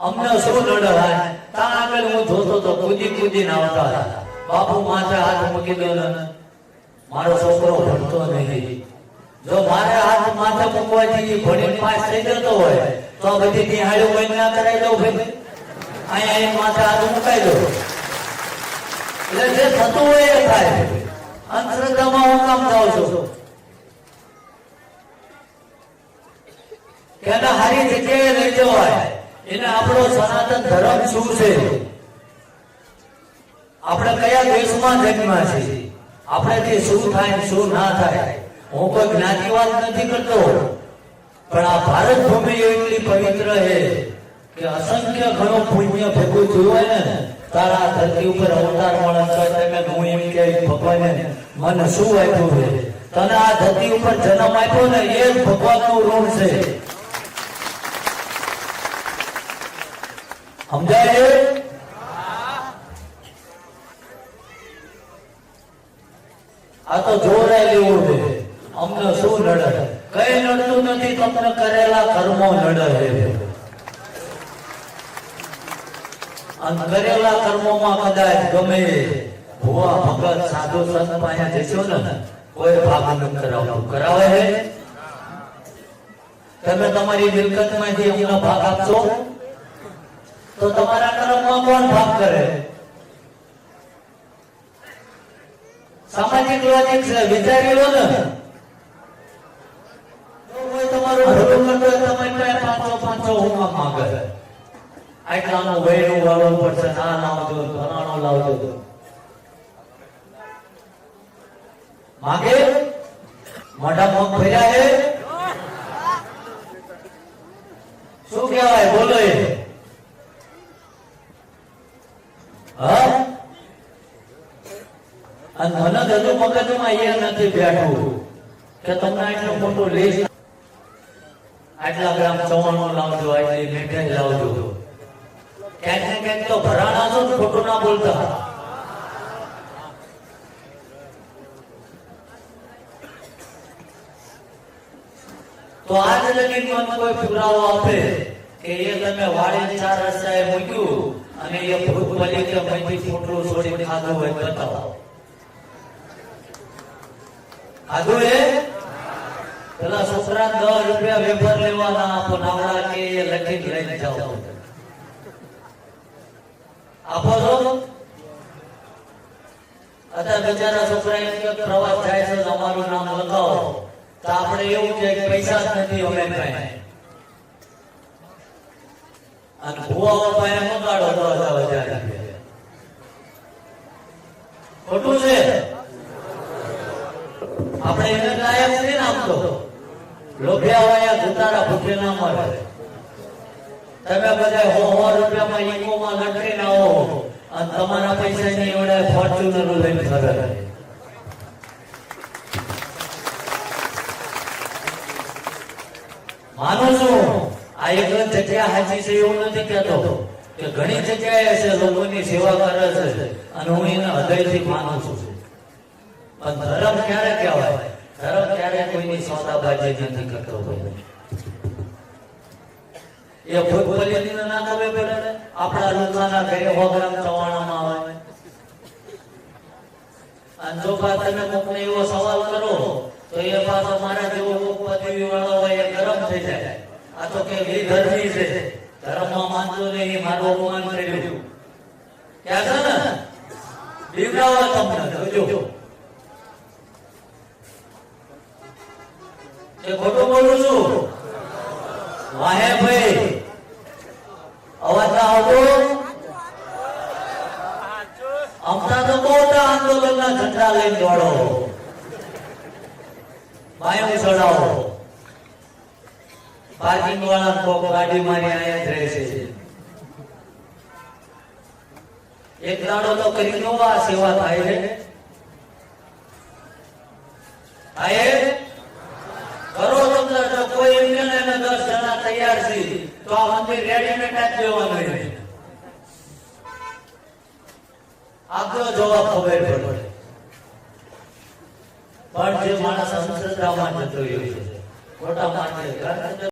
અમને શું ભાઈ? ત્યાં આગળ હું જોતો તો કૂદી કૂદીને આવતા હતા. બાપુ માથે હાથ મૂકી દો મારો છોકરો ભણતો નહીં. જો મારે હાથ માથે મૂકવાથી ભણી પાસ થઈ જતો હોય, તો બધી નિહાળ્યું બંધ ના કરાવી દઉં ભાઈ. અહીંયા અહીં માથે હાથ મુકાઈ દો એટલે જે થતું હોય એ થાય. અંધશ્રદ્ધામાં હું કામ થાવ છું. કે હારી જગ્યાએ લઈ જવાય. એને આપણો સનાતન ધર્મ શું છે? આપણે કયા દેશમાં જન્મ્યા છીએ? આપણેથી શું થાય શું ના થાય? હું કોઈ જ્ઞાતિવાદ નથી કરતો. પણ આ ભારત ભૂમિ એટલી પવિત્ર છે કે અસંખ્ય ઘણો પુણ્ય ભેગું થયું હોય ને, તારા ધરતી ઉપર અવતાર મળે તમે હું એમ કે ભગવાને, મને શું આપ્યું છે? તને આ ધરતી ઉપર જન્મ આપ્યો ને, એ જ ભગવાનનું ઋણ છે. સમજાય છે? આ તો જોરાય લેવું છે. અમને શું નડે? કઈ નડતું નથી તમને કરેલા કર્મો નડે છે. અને કરેલા કર્મોમાં કદાચ ગમે ભુવા ભગત સાધુ સંત પાસે જશો ને, કોઈ ભાગ ન કરાવતું કરાવે છે? તમે તમારી મિલકતમાંથી અમને ભાગ આપશો? તો તમારા કર્મમાં કોણ ભાગ કરે? સામાજિક લોજિક વિચારી લો ને? વાળવું પડશે ના લાવજો, ફલાણું લાવજો. માગે? મોઢા પગ ફેર્યા છે શું કહેવાય બોલો એ હા અને મને હજુ મગજમાં કે તો આજ લગીન કોઈ પુરાવો આપે કે એ તમે વાળી ચાર રસ્તાએ મૂક્યું? અને એ ભૂત બલી કે મૈથી ફોટલું છોડીને ખાધો હોય, બતાવો. ખાધો એ? પેલા છોકરા દસ રૂપિયા વેફર લેવાના, આપો નાવડા કે લખી લઈને જાઓ. આપો છો? અત્યારે બિચારા છોકરા એમ કે પ્રવાસ જાય છે, અમારું નામ લખાવો તો આપણે એવું કે પૈસા જ નથી, અમે પાસે અને ભુવાઓ પાસે મંગાડો દસ હજાર ખોટું છે? આપણે એને લાયક નથી ને આમ તો. લોભિયા ભૂખે ના મળે તમે બધા હો હો રૂપિયામાં ઈકોમાં લટકીને હો અને તમારા પૈસા ની એવડે ફોર્ચ્યુનર લઈને ફરે. માનું છું. આ એક જ જગ્યા ના પડે. આપણા લોકોના ઘરે આવે. અને જો તમે એવો સવાલ કરો આ તો કે વિધર્મી છે. ધર્મમાં માનતો નહીં મારું અપમાન કર્યું ક્યાં છે ને? બીવડાવો તમને, જોજો. એ ખોટું બોલું છું. વાહે ભાઈ, અવાજ ના આવતો? અમતા તો મોટા આંદોલન ના ઝંડા લઈને દોડો. બાયું ચડાવો પાર્કિંગ વાળા ગાડી મારી આયા જ રહેશે એક દાડો તો કરી નો આ સેવા થાય છે. આયે કરો તમને તો કોઈ એમ કે ને દસ જણા તૈયાર છે તો આ મંદિર રેડીમેડ જ દેવાનું છે. આગળ જવાબ ખબર પડે. પણ જે માણસ અંધશ્રદ્ધામાં જતો રહ્યો છે, માટે